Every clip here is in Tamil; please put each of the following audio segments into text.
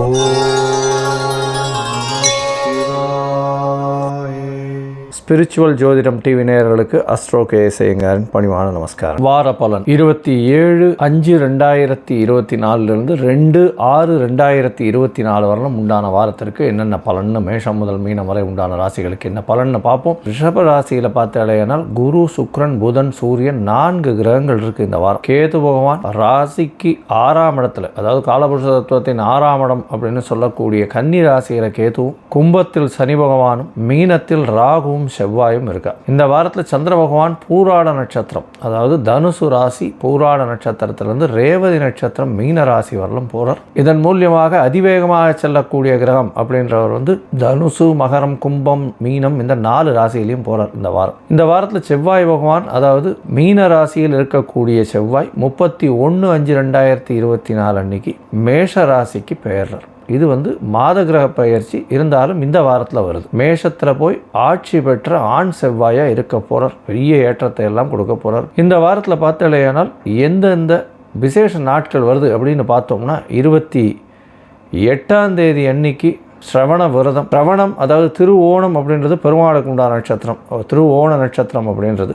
Oh. ஸ்பிரிச்சுவல் ஜோதிடம் டிவி நேயர்களுக்கு அஸ்ட்ரோ கே செய்யுங்காரின் பணிவான நமஸ்காரம். வார பலன். இருபத்தி ஏழு அஞ்சு ரெண்டாயிரத்தி இருபத்தி நாலுலேருந்து ரெண்டு ஆறு ரெண்டாயிரத்தி இருபத்தி நாலு வரலும் உண்டான வாரத்திற்கு என்னென்ன பலன்னு மேஷம் முதல் மீனம் வரை உண்டான ராசிகளுக்கு என்ன பலன்னு பார்ப்போம். ரிஷப ராசியில் பார்த்தாலேனால் குரு சுக்ரன் புதன் சூரியன் நான்கு கிரகங்கள் இருக்குது இந்த வாரம். கேது பகவான் ராசிக்கு ஆறாம் இடத்துல அதாவது காலபுருஷ தத்துவத்தின் ஆறாம் இடம் அப்படின்னு சொல்லக்கூடிய கன்னி ராசியில் கேதுவும் கும்பத்தில் சனி பகவானும் மீனத்தில் ராகுவும் செவ்வாயும் இருக்கா. இந்த வாரத்தில் சந்திர பகவான் பூராட நட்சத்திரம் அதாவது தனுசு ராசி பூராட நட்சத்திரத்திலிருந்து ரேவதி நட்சத்திரம் மீன ராசி வரலும் போகிறார் இதன் மூலியமாக அதிவேகமாக செல்லக்கூடிய கிரகம் அப்படின்றவர் வந்து தனுசு மகரம் கும்பம் மீனம் இந்த நாலு ராசியிலையும் போகிறார் இந்த வாரம். இந்த வாரத்தில் செவ்வாய் பகவான் அதாவது மீன ராசியில் இருக்கக்கூடிய செவ்வாய் முப்பத்தி ஒன்று அஞ்சு ரெண்டாயிரத்தி இருபத்தி நாலு அன்னைக்கு மேஷ ராசிக்கு பெயர்றார். இது வந்து மாத கிரக பயிற்சி இருந்தாலும் இந்த வாரத்தில் வருது. மேஷத்தில் போய் ஆட்சி பெற்ற ஆண் செவ்வாயாக இருக்க போகிறார் பெரிய ஏற்றத்தை எல்லாம் கொடுக்க போகிறார் இந்த வாரத்தில் பார்த்தாலேயானால் எந்தெந்த விசேஷ நாட்கள் வருது அப்படின்னு பார்த்தோம்னா இருபத்தி எட்டாம் தேதி அன்னைக்கு ஸ்ரவண விரதம். சிரவணம் அதாவது திருவோணம் அப்படின்றது பெருமாளுக்கு உண்டான நட்சத்திரம். திருவோண நட்சத்திரம் அப்படின்றது.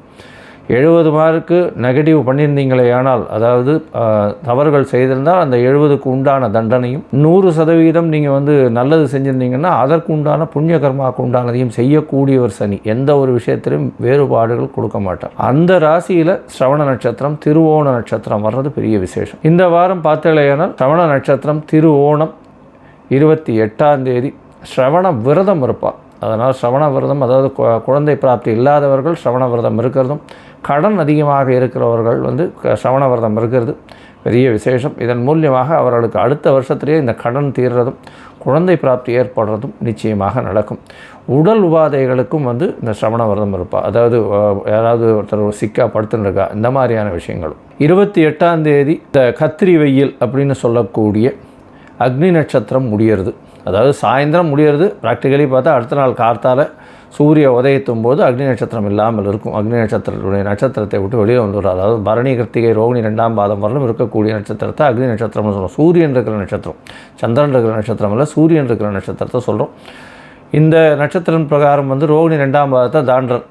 எழுபது மார்க்கு நெகட்டிவ் பண்ணியிருந்தீங்களே ஆனால் அதாவது தவறுகள் செய்திருந்தால் அந்த எழுபதுக்கு உண்டான தண்டனையும் நூறு சதவீதம் நீங்கள் வந்து நல்லது செஞ்சுருந்தீங்கன்னா அதற்கு உண்டான புண்ணிய கர்மாவுக்கு உண்டானதையும் செய்யக்கூடியவர் சனி. எந்த ஒரு விஷயத்திலும் வேறுபாடுகள் கொடுக்க மாட்டார். அந்த ராசியில் ஸ்ரவண நட்சத்திரம் திருவோண நட்சத்திரம் வர்றது பெரிய விசேஷம். இந்த வாரம் பார்த்தலையானால் சிரவண நட்சத்திரம் திருவோணம் இருபத்தி எட்டாம் தேதி ஸ்ரவண விரதம் இருப்பாள் அதனால் ஸ்ரவண விரதம் அதாவது குழந்தை பிராப்தி இல்லாதவர்கள் ஸ்ரவண விரதம் இருக்கிறதும் கடன் அதிகமாக இருக்கிறவர்கள் வந்து சிரவண விரதம் இருக்கிறது. பெரிய விசேஷம். இதன் மூலியமாக அவர்களுக்கு அடுத்த வருஷத்திலேயே இந்த கடன் தீர்றதும் குழந்தை பிராப்தி ஏற்படுறதும் நிச்சயமாக நடக்கும். உடல் உபாதைகளுக்கும் வந்து இந்த சிரவண விரதம் இருப்பாள் அதாவது யாராவது ஒருத்தர் சிக்கா படுத்துன்னு இந்த மாதிரியான விஷயங்களும். இருபத்தி எட்டாம் தேதி இந்த கத்திரி வெயில் அப்படின்னு சொல்லக்கூடிய அக்னி நட்சத்திரம் முடியறது. அதாவது சாயந்தரம் முடியறது ப்ராக்டிக்கலி பார்த்தா அடுத்த நாள் கார்த்தால் சூரிய உதயத்தும் போது அக்னி நட்சத்திரம் இல்லாமல் இருக்கும். அக்னி நட்சத்திரத்துடைய நட்சத்திரத்தை விட்டு வெளியே வந்துடும் அதாவது பரணி கிருத்திகை ரோகிணி ரெண்டாம் பாதம் வரலும் இருக்கக்கூடிய நட்சத்திரத்தை அக்னி நட்சத்திரம்னு சொல்கிறோம் சூரியன் இருக்கிற நட்சத்திரம் சந்திரன் இருக்கிற நட்சத்திரம் இல்லை சூரியன் இருக்கிற நட்சத்திரத்தை சொல்கிறோம் இந்த நட்சத்திரம் பிரகாரம் வந்து ரோகிணி ரெண்டாம் பாதத்தை தாண்டர்.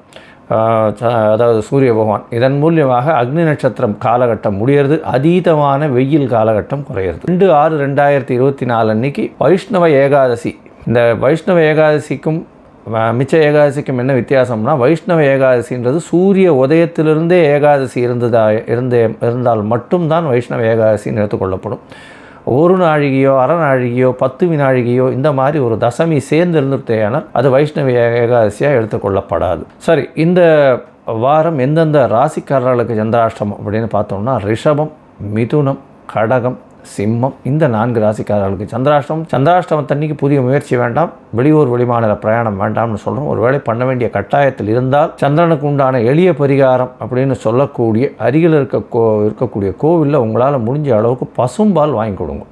அதாவது சூரிய பகவான். இதன் மூலியமாக அக்னி நட்சத்திரம் காலகட்டம் முடியறது அதீதமான வெயில் காலகட்டம் குறையிறது. ரெண்டு ஆறு ரெண்டாயிரத்தி இருபத்தி நாலு அன்னைக்கு வைஷ்ணவ ஏகாதசி. இந்த வைஷ்ணவ ஏகாதசிக்கும் மிச்ச ஏகாதசிக்கும் என்ன வித்தியாசம்னா வைஷ்ணவ ஏகாதசின்றது சூரிய உதயத்திலிருந்தே ஏகாதசி இருந்ததா இருந்தே இருந்தால் மட்டும்தான் வைஷ்ணவ ஏகாதசின்னு எடுத்துக்கொள்ளப்படும். ஒரு நாழிகையோ அரை நாழிகையோ பத்து வினாழிகையோ இந்த மாதிரி ஒரு தசமி சேர்ந்து இருந்துட்டேனால் அது வைஷ்ணவ ஏகாதசியாக எடுத்துக்கொள்ளப்படாது சரி இந்த வாரம் எந்தெந்த ராசிக்காரர்களுக்கு சந்திராஷ்டமம் அப்படின்னு பார்த்தோம்னா ரிஷபம் மிதுனம் கடகம் சிம்மம். இந்த நான்கு ராசிக்காரர்களுக்கு சந்திராஷ்டமம். தண்ணிக்கு புதிய முயற்சி வேண்டாம். வெளியூர் வெளிமாநில பிரயாணம் வேண்டாம்னு சொல்கிறோம் ஒருவேளை பண்ண வேண்டிய கட்டாயத்தில் இருந்தால் சந்திரனுக்கு உண்டான எளிய பரிகாரம் அப்படின்னு சொல்லக்கூடிய அருகில் இருக்க கோ இருக்கக்கூடிய கோவிலில் உங்களால் முடிஞ்ச அளவுக்கு பசும்பால் வாங்கி கொடுங்க.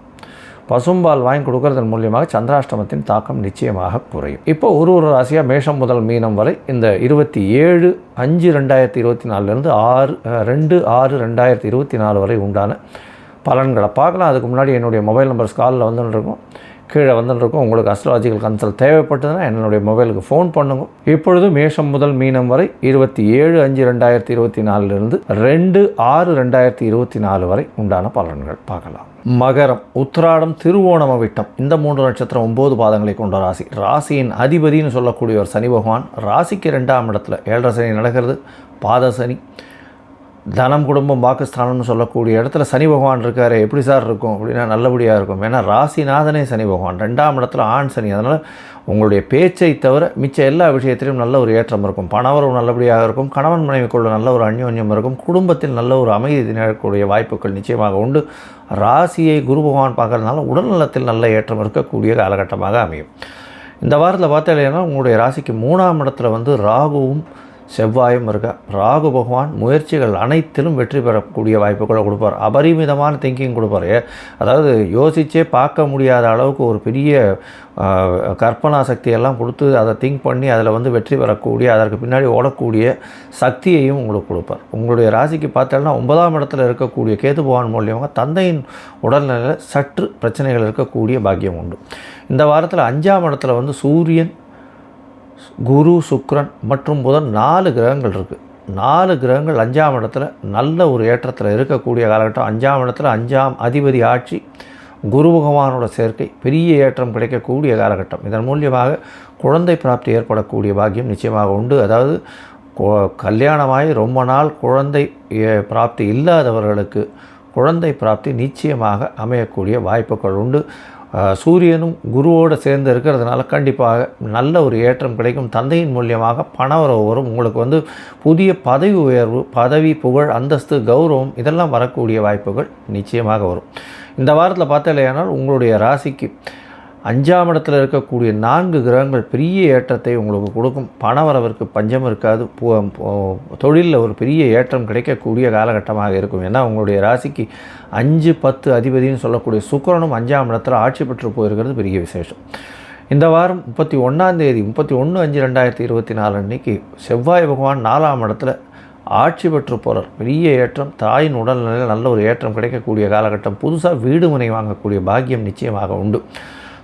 பசும்பால் வாங்கி கொடுக்கறதன் மூலியமாக சந்திராஷ்டமத்தின் தாக்கம் நிச்சயமாக குறையும். இப்போ ஒரு ஒரு ராசியாக மேஷம் முதல் மீனம் வரை இந்த இருபத்தி ஏழு அஞ்சு ரெண்டாயிரத்தி இருபத்தி நாலுலேருந்து ஆறு ரெண்டு ஆறு ரெண்டாயிரத்தி இருபத்தி நாலு வரை உண்டான பலன்களை பார்க்கலாம். அதுக்கு முன்னாடி என்னுடைய மொபைல் நம்பர் ஸ்காலில் வந்துட்டுருக்கும் கீழே வந்துட்டுருக்கும் உங்களுக்கு அஸ்ட்ராலஜிக்கல் கன்சல்ட் தேவைப்பட்டதுன்னா என்னுடைய மொபைலுக்கு ஃபோன் பண்ணுங்க. இப்பொழுது மேஷம் முதல் மீனம் வரை இருபத்தி ஏழு அஞ்சு ரெண்டாயிரத்தி இருபத்தி நாலுலேருந்து ரெண்டு ஆறு ரெண்டாயிரத்தி இருபத்தி நாலு வரை உண்டான பலன்கள் பார்க்கலாம். மகரம் உத்திராடம் திருவோணம விட்டம் இந்த மூன்று நட்சத்திரம் ஒம்பது பாதங்களை கொண்ட ராசி. ராசியின் அதிபதினு சொல்லக்கூடிய ஒரு சனி பகவான் ராசிக்கு ரெண்டாம் இடத்துல ஏழரை சனி நடக்கிறது. பாத சனி தனம் குடும்பம் பாகிஸ்தானம்னு சொல்லக்கூடிய இடத்துல சனி பகவான் இருக்கார். எப்படி சார் இருக்கும்? அப்படின்னா நல்லபடியாக இருக்கும். ஏன்னா ராசிநாதனே சனி பகவான். ரெண்டாம் இடத்துல ஆண் சனி. அதனால் உங்களுடைய பேச்சை தவிர மிச்ச எல்லா விஷயத்திலும் நல்ல ஒரு ஏற்றம் இருக்கும். பணவரவு நல்லபடியாக இருக்கும். கணவன் மனைவிக்குள்ள நல்ல ஒரு அந்யோன்யம் இருக்கும். குடும்பத்தில் நல்ல ஒரு அமைதி நிகழக்கூடிய வாய்ப்புகள் நிச்சயமாக உண்டு. ராசியை குரு பகவான் பார்க்கறதுனால உடல்நலத்தில் நல்ல ஏற்றம் இருக்கக்கூடிய காலகட்டமாக அமையும். இந்த வாரத்தில் பார்த்தீங்கன்னா உங்களுடைய ராசிக்கு மூணாம் இடத்துல வந்து ராகுவும் செவ்வாயும் இருக்கா ராகு பகவான் முயற்சிகள் அனைத்திலும் வெற்றி பெறக்கூடிய வாய்ப்புகளை கொடுப்பார். அபரிமிதமான திங்கிங் கொடுப்பார். அதாவது யோசிச்சே பார்க்க முடியாத அளவுக்கு ஒரு பெரிய கற்பனா சக்தியெல்லாம் கொடுத்து அதை திங்க் பண்ணி அதில் வந்து வெற்றி பெறக்கூடிய அதற்கு பின்னாடி ஓடக்கூடிய சக்தியையும் உங்களுக்கு கொடுப்பார். உங்களுடைய ராசிக்கு பார்த்தோன்னா ஒன்பதாம் இடத்துல இருக்கக்கூடிய கேது பகவான் மூலியமாக தந்தையின் உடல்நிலை சற்று பிரச்சனைகள் இருக்கக்கூடிய பாக்கியம் உண்டு. இந்த வாரத்தில் அஞ்சாம் இடத்துல வந்து சூரியன் குரு சுக்ரன் மற்றும் புதன் நாலு கிரகங்கள் இருக்குது நாலு கிரகங்கள் அஞ்சாம் இடத்துல நல்ல ஒரு ஏற்றத்தில் இருக்கக்கூடிய காலகட்டம். அஞ்சாம் இடத்துல அஞ்சாம் அதிபதி ஆட்சி குரு பகவானோட சேர்க்கை பெரிய ஏற்றம் கிடைக்கக்கூடிய காலகட்டம். இதன் மூலியமாக குழந்தை பிராப்தி ஏற்படக்கூடிய பாக்கியம் நிச்சயமாக உண்டு. அதாவது கல்யாணமாகி ரொம்ப நாள் குழந்தை பிராப்தி இல்லாதவர்களுக்கு குழந்தை பிராப்தி நிச்சயமாக அமையக்கூடிய வாய்ப்புகள் உண்டு. சூரியனும் குருவோடு சேர்ந்து இருக்கிறதுனால கண்டிப்பாக நல்ல ஒரு ஏற்றம் கிடைக்கும். தந்தையின் மூலியமாக பணவரவு வரும் உங்களுக்கு வந்து புதிய பதவி உயர்வு பதவி புகழ் அந்தஸ்து கௌரவம் இதெல்லாம் வரக்கூடிய வாய்ப்புகள் நிச்சயமாக வரும். இந்த வாரத்தில் பார்த்தலையானால் உங்களுடைய ராசிக்கு அஞ்சாம் இடத்துல இருக்கக்கூடிய நான்கு கிரகங்கள் பெரிய ஏற்றத்தை உங்களுக்கு கொடுக்கும். பணவரவிற்கு பஞ்சம் இருக்காது. தொழிலில் ஒரு பெரிய ஏற்றம் கிடைக்கக்கூடிய காலகட்டமாக இருக்கும். ஏன்னா உங்களுடைய ராசிக்கு அஞ்சு பத்து அதிபதினு சொல்லக்கூடிய சுக்கரனும் அஞ்சாம் இடத்துல ஆட்சி பெற்று போயிருக்கிறது பெரிய விசேஷம். இந்த வாரம் முப்பத்தி ஒன்றாம் தேதி முப்பத்தி ஒன்று அஞ்சு ரெண்டாயிரத்தி இருபத்தி நாலு அன்னைக்கு செவ்வாய் பகவான் நாலாம் இடத்துல ஆட்சி பெற்று போகிறார் பெரிய ஏற்றம் தாயின் உடல்நிலையில் நல்ல ஒரு ஏற்றம் கிடைக்கக்கூடிய காலகட்டம். புதுசாக வீடு மனை வாங்கக்கூடிய பாக்கியம் நிச்சயமாக உண்டு.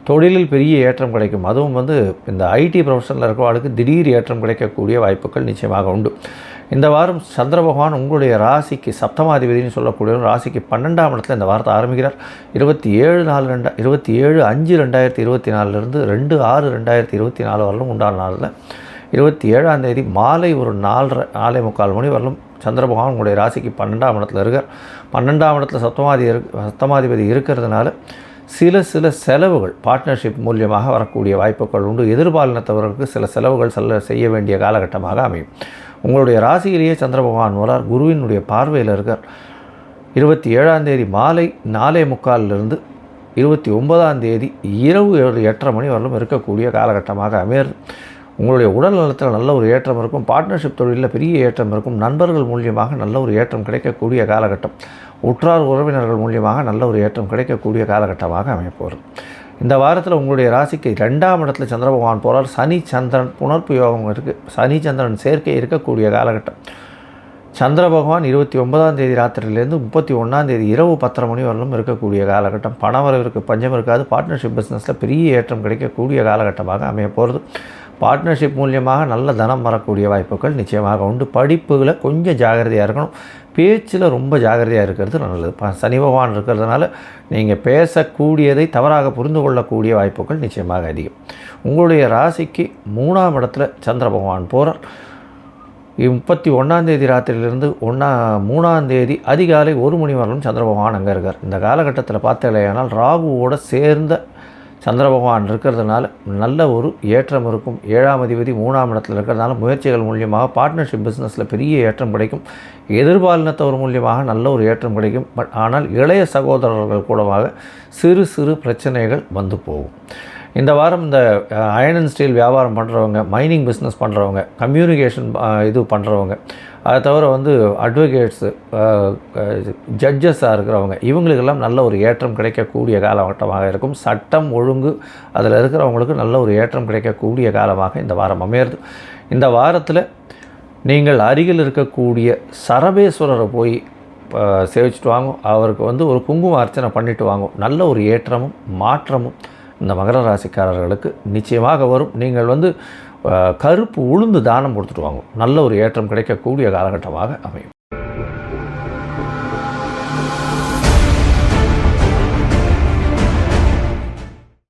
தொழிலில் பெரிய ஏற்றம் கிடைக்கும். அதுவும் வந்து இந்த ஐடி ப்ரொஃபஷனில் இருக்கிறவர்களுக்கு திடீர் ஏற்றம் கிடைக்கக்கூடிய வாய்ப்புகள் நிச்சயமாக உண்டு. இந்த வாரம் சந்திர பகவான் உங்களுடைய ராசிக்கு சப்தமாதிபதினு சொல்லக்கூடிய ராசிக்கு பன்னெண்டாம் இடத்துல இந்த வாரத்தை ஆரம்பிக்கிறார். இருபத்தி ஏழு நாலு ரெண்டா இருபத்தி ஏழு அஞ்சு ரெண்டாயிரத்தி இருபத்தி நாலுலேருந்து ரெண்டு ஆறு ரெண்டாயிரத்தி இருபத்தி நாலு வரலும் உண்டான நாளில். இருபத்தி ஏழாம் தேதி மாலை ஒரு நாலரை நாலே முக்கால் மணி வரலும் சந்திர பகவான் உங்களுடைய ராசிக்கு பன்னெண்டாம் இடத்துல இருக்கார். பன்னெண்டாம் இடத்துல சப்தமாதி இரு சப்தமாதிபதி இருக்கிறதுனால சில சில செலவுகள் பார்ட்னர்ஷிப் மூலியமாக வரக்கூடிய வாய்ப்புகள் உண்டு. எதிர்பாலினத்தவர்களுக்கு சில செலவுகள் செல்ல செய்ய வேண்டிய காலகட்டமாக அமையும். உங்களுடைய ராசியிலேயே சந்திர பகவான் வரார். குருவினுடைய பார்வையில் இருக்கார். இருபத்தி ஏழாம் தேதி மாலை நாலே முக்காலிலிருந்து இருபத்தி ஒன்பதாம் தேதி இரவு எட்டரை மணி வரலும் இருக்கக்கூடிய காலகட்டமாக அமையிறது உங்களுடைய உடல் நலத்தில் நல்ல ஒரு ஏற்றம் இருக்கும். பார்ட்னர்ஷிப் தொழிலில் பெரிய ஏற்றம் இருக்கும். நண்பர்கள் மூலியமாக நல்ல ஒரு ஏற்றம் கிடைக்கக்கூடிய காலகட்டம். உற்றார் உறவினர்கள் மூலியமாக நல்ல ஒரு ஏற்றம் கிடைக்கக்கூடிய காலகட்டமாக அமையப்போகிறது இந்த வாரத்தில் உங்களுடைய ராசிக்கு ரெண்டாம் இடத்துல சந்திர பகவான் போகிறார் சனி சந்திரன் புனர்ப்பு யோகம் இருக்குது சனி சந்திரன் சேர்க்கை இருக்கக்கூடிய காலகட்டம். சந்திர பகவான் இருபத்தி ஒன்பதாம் தேதி ராத்திரிலேருந்து முப்பத்தி ஒன்றாம் தேதி இரவு பத்தரை மணி வரலும் இருக்கக்கூடிய காலகட்டம். பணவரவிற்கு பஞ்சம் இருக்காது. பார்ட்னர்ஷிப் பிஸ்னஸில் பெரிய ஏற்றம் கிடைக்கக்கூடிய காலகட்டமாக அமைய போகிறது பார்ட்னர்ஷிப் மூலியமாக நல்ல தனம் வரக்கூடிய வாய்ப்புகள் நிச்சயமாக உண்டு. படிப்புகளை கொஞ்சம் ஜாகிரதையாக இருக்கணும். பேச்சில் ரொம்ப ஜாகிரதையாக இருக்கிறது நல்லது. ப சனி பகவான் இருக்கிறதுனால நீங்கள் பேசக்கூடியதை தவறாக புரிந்து கொள்ளக்கூடிய வாய்ப்புகள் நிச்சயமாக அதிகம். உங்களுடைய ராசிக்கு மூணாம் இடத்துல சந்திர பகவான் போகிறார் முப்பத்தி ஒன்றாந்தேதி ராத்திரியிலிருந்து ஒன்றா மூணாந்தேதி அதிகாலை ஒரு மணி வரலும் சந்திர பகவான் அங்கே இருக்கார். இந்த காலகட்டத்தில் பார்த்தலையானால் ராகுவோட சேர்ந்த சந்திர பகவான் இருக்கிறதுனால நல்ல ஒரு ஏற்றம் இருக்கும். ஏழாம் அதிபதி மூணாம் இடத்துல இருக்கிறதுனால முயற்சிகள் மூலியமாக பார்ட்னர்ஷிப் பிஸ்னஸில் பெரிய ஏற்றம் கிடைக்கும். எதிர்பாலினத்தவர் மூலியமாக நல்ல ஒரு ஏற்றம் கிடைக்கும். பட் ஆனால் இளைய சகோதரர்கள் கூடமாக சிறு சிறு பிரச்சனைகள் வந்து போகும். இந்த வாரம் இந்த அயன் அண்ட் ஸ்டீல் வியாபாரம் பண்ணுறவங்க மைனிங் பிஸ்னஸ் பண்ணுறவங்க கம்யூனிகேஷன் இது பண்ணுறவங்க அதை தவிர வந்து அட்வொகேட்ஸு ஜட்ஜஸாக இருக்கிறவங்க இவங்களுக்கெல்லாம் நல்ல ஒரு ஏற்றம் கிடைக்கக்கூடிய காலகட்டமாக இருக்கும். சட்டம் ஒழுங்கு அதில் இருக்கிறவங்களுக்கு நல்ல ஒரு ஏற்றம் கிடைக்கக்கூடிய காலமாக இந்த வாரம் அமையிறது. இந்த வாரத்தில் நீங்கள் அருகில் இருக்கக்கூடிய சரபேஸ்வரரை போய் சேவிச்சுட்டு சேவிச்சிட்டு அவருக்கு வந்து ஒரு குங்கும அர்ச்சனை பண்ணிட்டு வாங்கும் நல்ல ஒரு ஏற்றமும் மாற்றமும் இந்த மகர ராசிக்காரர்களுக்கு நிச்சயமாக வரும். நீங்கள் வந்து கருப்பு உளுந்து தானம் கொடுத்துட்டு வாங்க. நல்ல ஒரு ஏற்றம் கிடைக்கக்கூடிய காலகட்டமாக அமையும்.